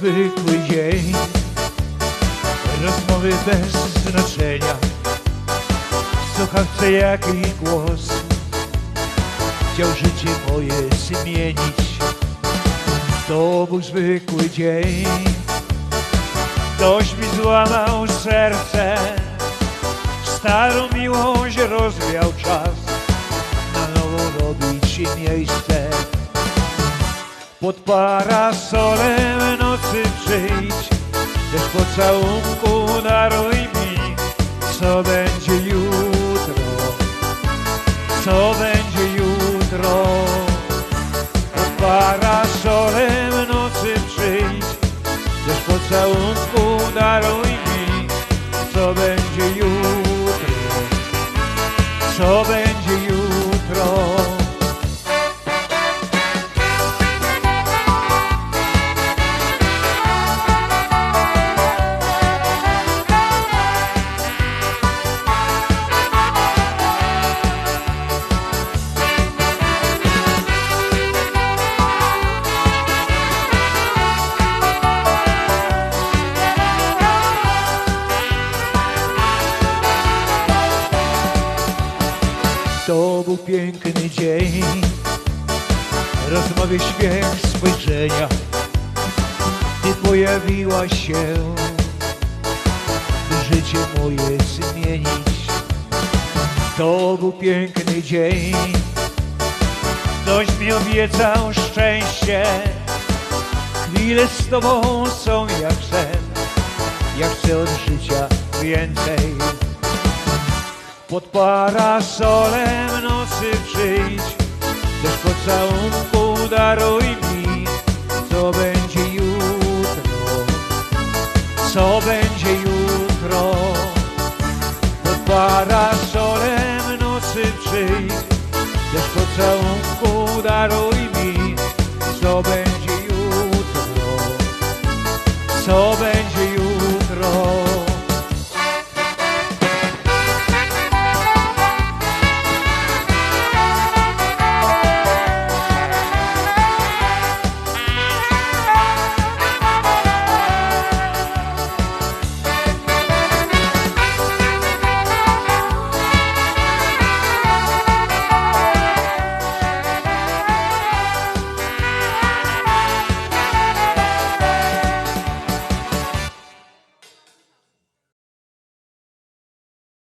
zwykły dzień. Rozmowy bez znaczenia. Słuchawce jakiś głos. Chciał życie moje zmienić. To był zwykły dzień. Ktoś mi złamał serce. Starą miłość rozwiał czas. Na nowo robić miejsce. Pod parasolem też pocałunku daruj mi, co będzie jutro, co będzie jutro. Pod parasolem nocy przyjdź, też pocałunku daruj mi, co będzie jutro, co będzie To był piękny dzień. Rozmowy śmiech spojrzenia. Ty pojawiłaś się By życie moje zmienić. To był piękny dzień. Ktoś mi obiecał szczęście. Chwile z tobą są jak sen Ja chcę od życia więcej pod parasolem nocy przyjdź, też pocałunku daruj mi, co będzie jutro, co będzie jutro. Pod parasolem nocy przyjdź, też pocałunku daruj mi, co będzie jutro, co będzie